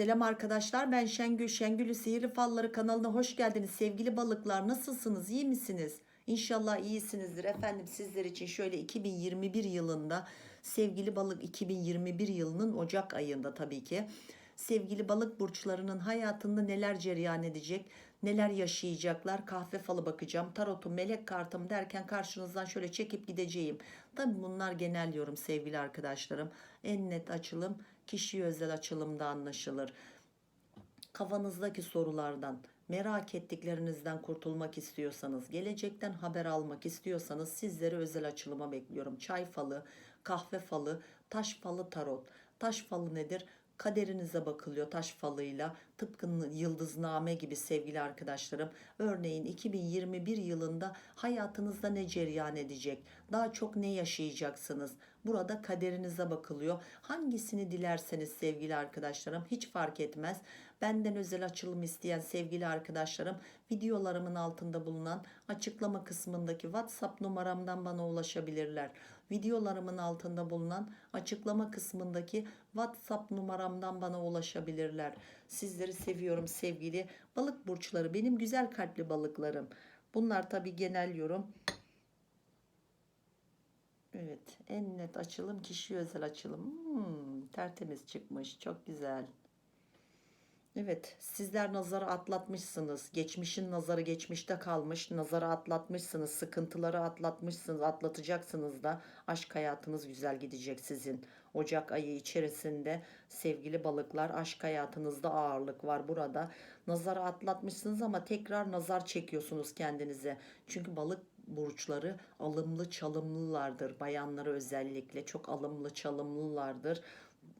Selam arkadaşlar ben Şengül. Şengül'ü Sihirli Falları kanalına hoş geldiniz. Sevgili balıklar nasılsınız? iyi misiniz? İnşallah iyisinizdir. Efendim sizler için şöyle 2021 yılında sevgili balık 2021 yılının Ocak ayında tabii ki sevgili balık burçlarının hayatında neler cereyan edecek, neler yaşayacaklar kahve falı bakacağım. Tarotum, melek kartım derken karşınızdan şöyle çekip gideceğim. Tabii bunlar genel yorum sevgili arkadaşlarım. En net açılım kişiye özel açılımda anlaşılır. Kafanızdaki sorulardan, merak ettiklerinizden kurtulmak istiyorsanız, gelecekten haber almak istiyorsanız sizleri özel açılıma bekliyorum. Çay falı, kahve falı, taş falı tarot. Taş falı nedir? Kaderinize bakılıyor taş falıyla tıpkı yıldızname gibi sevgili arkadaşlarım. Örneğin 2021 yılında hayatınızda ne cereyan edecek? Daha çok ne yaşayacaksınız? Burada kaderinize bakılıyor. Hangisini dilerseniz sevgili arkadaşlarım hiç fark etmez. Benden özel açılım isteyen sevgili arkadaşlarım videolarımın altında bulunan açıklama kısmındaki WhatsApp numaramdan bana ulaşabilirler. Videolarımın altında bulunan açıklama kısmındaki WhatsApp numaramdan bana ulaşabilirler. Sizleri seviyorum sevgili balık burçları benim güzel kalpli balıklarım. Bunlar tabi genel yorum. Evet en net açılım kişi özel açılım. Hmm, tertemiz çıkmış çok güzel. Evet sizler nazarı atlatmışsınız. Geçmişin nazarı geçmişte kalmış. Nazarı atlatmışsınız. Sıkıntıları atlatmışsınız. Atlatacaksınız da aşk hayatınız güzel gidecek sizin. Ocak ayı içerisinde sevgili balıklar aşk hayatınızda ağırlık var burada. Nazarı atlatmışsınız ama tekrar nazar çekiyorsunuz kendinize. Çünkü balık burçları alımlı çalımlılardır. Bayanları özellikle çok alımlı çalımlılardır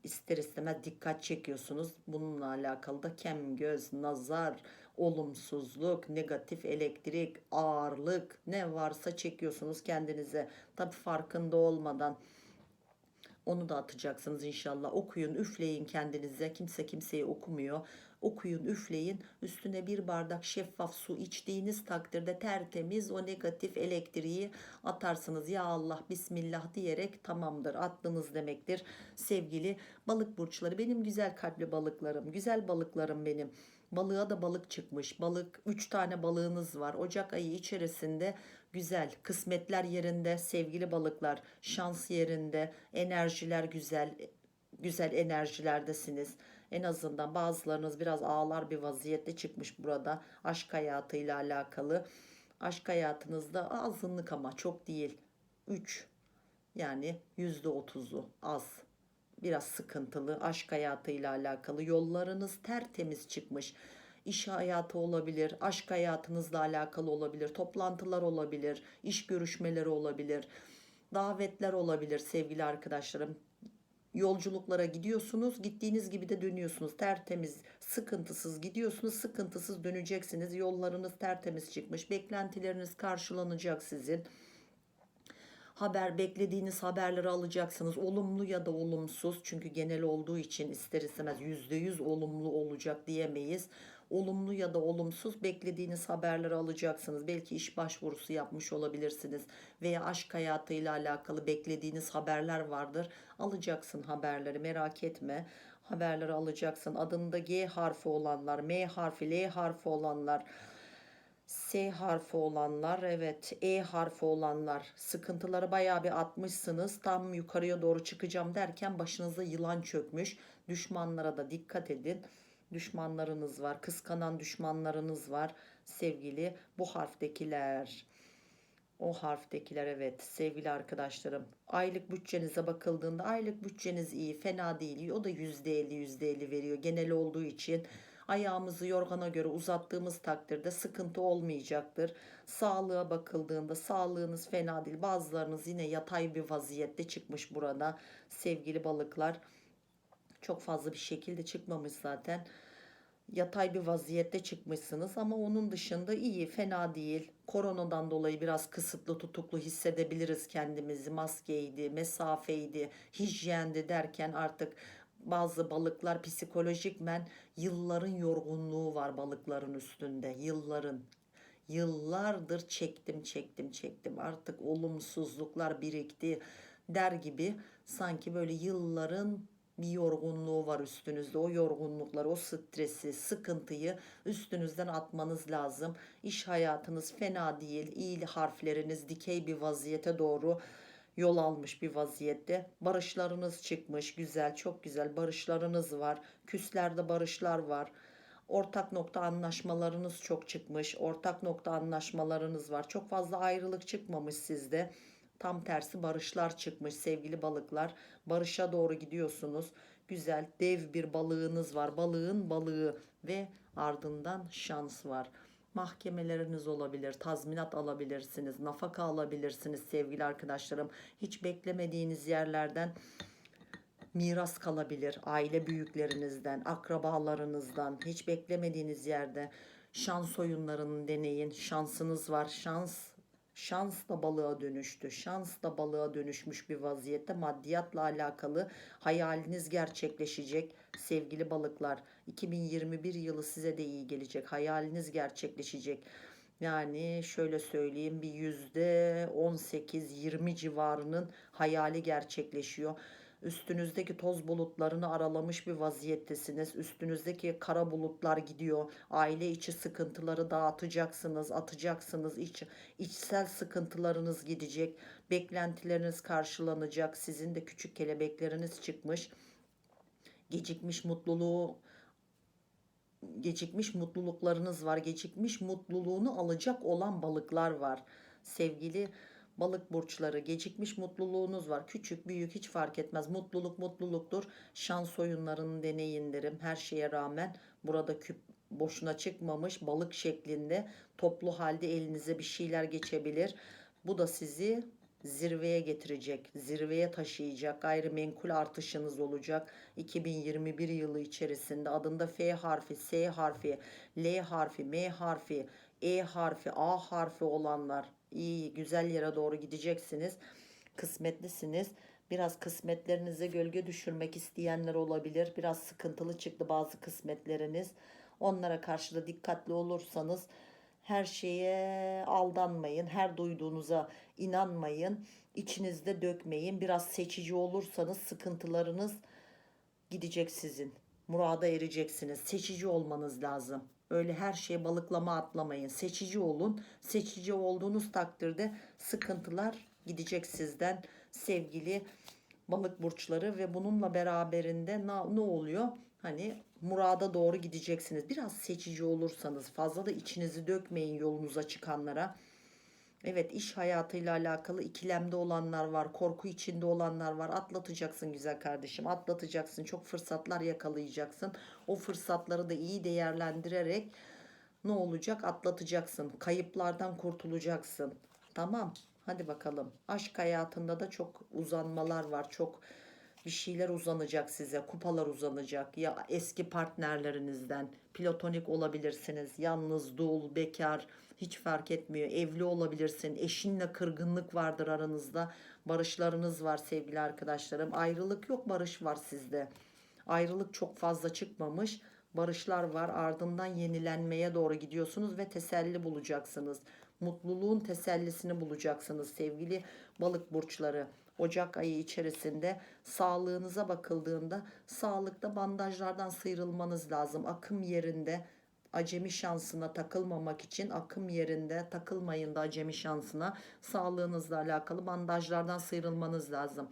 ister istemez dikkat çekiyorsunuz. Bununla alakalı da kem göz, nazar, olumsuzluk, negatif elektrik, ağırlık ne varsa çekiyorsunuz kendinize. Tabi farkında olmadan onu da atacaksınız inşallah. Okuyun, üfleyin kendinize. Kimse kimseyi okumuyor. Okuyun, üfleyin. Üstüne bir bardak şeffaf su içtiğiniz takdirde tertemiz o negatif elektriği atarsınız. Ya Allah, Bismillah diyerek tamamdır. Attınız demektir. Sevgili balık burçları, benim güzel kalpli balıklarım, güzel balıklarım benim. Balığa da balık çıkmış. Balık 3 tane balığınız var. Ocak ayı içerisinde güzel. Kısmetler yerinde sevgili balıklar. Şans yerinde. Enerjiler güzel. Güzel enerjilerdesiniz. En azından bazılarınız biraz ağlar bir vaziyette çıkmış burada. Aşk hayatıyla alakalı. Aşk hayatınızda azınlık ama çok değil. 3 yani %30'u az biraz sıkıntılı aşk hayatıyla alakalı yollarınız tertemiz çıkmış iş hayatı olabilir aşk hayatınızla alakalı olabilir toplantılar olabilir iş görüşmeleri olabilir davetler olabilir sevgili arkadaşlarım. Yolculuklara gidiyorsunuz gittiğiniz gibi de dönüyorsunuz. Tertemiz sıkıntısız gidiyorsunuz sıkıntısız döneceksiniz. Yollarınız tertemiz çıkmış beklentileriniz karşılanacak sizin haber beklediğiniz haberleri alacaksınız. Olumlu ya da olumsuz çünkü genel olduğu için ister istemez %100 olumlu olacak diyemeyiz. Olumlu ya da olumsuz beklediğiniz haberleri alacaksınız. Belki iş başvurusu yapmış olabilirsiniz veya aşk hayatıyla alakalı beklediğiniz haberler vardır. Alacaksın haberleri merak etme. Haberleri alacaksın. Adında G harfi olanlar, M harfi, L harfi olanlar, S harfi olanlar evet E harfi olanlar. Sıkıntıları bayağı bir atmışsınız. Tam yukarıya doğru çıkacağım derken başınıza yılan çökmüş. Düşmanlara da dikkat edin. Düşmanlarınız var kıskanan düşmanlarınız var sevgili bu harftekiler. O harftekiler evet sevgili arkadaşlarım. Aylık bütçenize bakıldığında aylık bütçeniz iyi fena değil. O da %50 %50 veriyor genel olduğu için ayağımızı yorgana göre uzattığımız takdirde sıkıntı olmayacaktır. Sağlığa bakıldığında sağlığınız fena değil. Bazılarınız yine yatay bir vaziyette çıkmış burada sevgili balıklar. Çok fazla bir şekilde çıkmamış zaten. Yatay bir vaziyette çıkmışsınız ama onun dışında iyi, fena değil. Koronadan dolayı biraz kısıtlı tutuklu hissedebiliriz kendimizi. Maskeydi, mesafeydi, hijyendi derken artık bazı balıklar psikolojikmen yılların yorgunluğu var balıkların üstünde. Yılların yıllardır çektim çektim çektim artık olumsuzluklar birikti der gibi sanki böyle yılların bir yorgunluğu var üstünüzde. O yorgunlukları, o stresi, sıkıntıyı üstünüzden atmanız lazım. İş hayatınız fena değil. İyi harfleriniz dikey bir vaziyete doğru yol almış bir vaziyette. Barışlarınız çıkmış. Güzel, çok güzel barışlarınız var. Küslerde barışlar var. Ortak nokta anlaşmalarınız çok çıkmış. Ortak nokta anlaşmalarınız var. Çok fazla ayrılık çıkmamış sizde. Tam tersi barışlar çıkmış sevgili balıklar. Barışa doğru gidiyorsunuz. Güzel dev bir balığınız var. Balığın balığı ve ardından şans var. Mahkemeleriniz olabilir, tazminat alabilirsiniz, nafaka alabilirsiniz sevgili arkadaşlarım. Hiç beklemediğiniz yerlerden miras kalabilir. Aile büyüklerinizden, akrabalarınızdan, hiç beklemediğiniz yerde şans oyunlarını deneyin. Şansınız var. Şans şans da balığa dönüştü. Şans da balığa dönüşmüş bir vaziyette maddiyatla alakalı hayaliniz gerçekleşecek sevgili balıklar. 2021 yılı size de iyi gelecek. Hayaliniz gerçekleşecek. Yani şöyle söyleyeyim bir yüzde 18-20 civarının hayali gerçekleşiyor. Üstünüzdeki toz bulutlarını aralamış bir vaziyettesiniz. Üstünüzdeki kara bulutlar gidiyor. Aile içi sıkıntıları dağıtacaksınız, atacaksınız. İç, içsel sıkıntılarınız gidecek. Beklentileriniz karşılanacak. Sizin de küçük kelebekleriniz çıkmış. Gecikmiş mutluluğu gecikmiş mutluluklarınız var. Gecikmiş mutluluğunu alacak olan balıklar var. Sevgili balık burçları gecikmiş mutluluğunuz var. Küçük büyük hiç fark etmez. Mutluluk mutluluktur. Şans oyunlarını deneyin derim. Her şeye rağmen burada küp boşuna çıkmamış balık şeklinde toplu halde elinize bir şeyler geçebilir. Bu da sizi zirveye getirecek, zirveye taşıyacak, gayrimenkul artışınız olacak. 2021 yılı içerisinde adında F harfi, S harfi, L harfi, M harfi, E harfi, A harfi olanlar iyi, güzel yere doğru gideceksiniz. Kısmetlisiniz. Biraz kısmetlerinize gölge düşürmek isteyenler olabilir. Biraz sıkıntılı çıktı bazı kısmetleriniz. Onlara karşı da dikkatli olursanız her şeye aldanmayın. Her duyduğunuza inanmayın. İçinizde dökmeyin. Biraz seçici olursanız sıkıntılarınız gidecek sizin. Murada ereceksiniz. Seçici olmanız lazım. Öyle her şeye balıklama atlamayın. Seçici olun. Seçici olduğunuz takdirde sıkıntılar gidecek sizden sevgili balık burçları ve bununla beraberinde ne, ne oluyor? Hani murada doğru gideceksiniz. Biraz seçici olursanız fazla da içinizi dökmeyin yolunuza çıkanlara. Evet iş hayatıyla alakalı ikilemde olanlar var, korku içinde olanlar var. Atlatacaksın güzel kardeşim, atlatacaksın. Çok fırsatlar yakalayacaksın. O fırsatları da iyi değerlendirerek ne olacak? Atlatacaksın. Kayıplardan kurtulacaksın. Tamam. Hadi bakalım. Aşk hayatında da çok uzanmalar var. Çok bir şeyler uzanacak size. Kupalar uzanacak. Ya eski partnerlerinizden platonik olabilirsiniz. Yalnız, dul, bekar hiç fark etmiyor. Evli olabilirsin. Eşinle kırgınlık vardır aranızda. Barışlarınız var sevgili arkadaşlarım. Ayrılık yok, barış var sizde. Ayrılık çok fazla çıkmamış. Barışlar var. Ardından yenilenmeye doğru gidiyorsunuz ve teselli bulacaksınız. Mutluluğun tesellisini bulacaksınız sevgili balık burçları. Ocak ayı içerisinde sağlığınıza bakıldığında sağlıkta bandajlardan sıyrılmanız lazım. Akım yerinde acemi şansına takılmamak için akım yerinde takılmayın da acemi şansına sağlığınızla alakalı bandajlardan sıyrılmanız lazım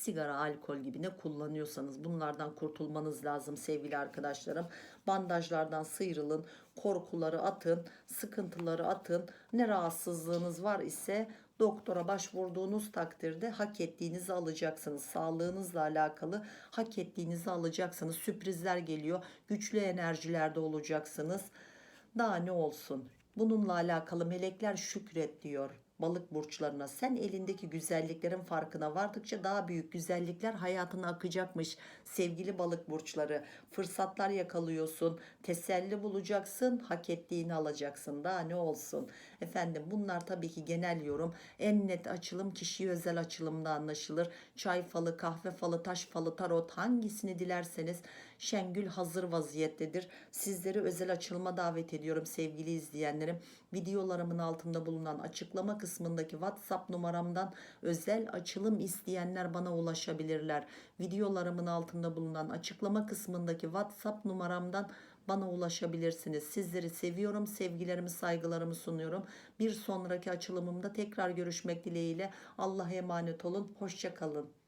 sigara, alkol gibi ne kullanıyorsanız bunlardan kurtulmanız lazım sevgili arkadaşlarım. Bandajlardan sıyrılın, korkuları atın, sıkıntıları atın. Ne rahatsızlığınız var ise doktora başvurduğunuz takdirde hak ettiğinizi alacaksınız. Sağlığınızla alakalı hak ettiğinizi alacaksınız. Sürprizler geliyor. Güçlü enerjilerde olacaksınız. Daha ne olsun? Bununla alakalı melekler şükret diyor balık burçlarına. Sen elindeki güzelliklerin farkına vardıkça daha büyük güzellikler hayatına akacakmış. Sevgili balık burçları fırsatlar yakalıyorsun. Teselli bulacaksın. Hak ettiğini alacaksın. Daha ne olsun. Efendim bunlar tabii ki genel yorum. En net açılım kişi özel açılımda anlaşılır. Çay falı, kahve falı, taş falı, tarot hangisini dilerseniz Şengül hazır vaziyettedir. Sizleri özel açılıma davet ediyorum sevgili izleyenlerim. Videolarımın altında bulunan açıklama kısmı kısmındaki WhatsApp numaramdan özel açılım isteyenler bana ulaşabilirler. Videolarımın altında bulunan açıklama kısmındaki WhatsApp numaramdan bana ulaşabilirsiniz. Sizleri seviyorum, sevgilerimi, saygılarımı sunuyorum. Bir sonraki açılımımda tekrar görüşmek dileğiyle. Allah'a emanet olun. Hoşça kalın.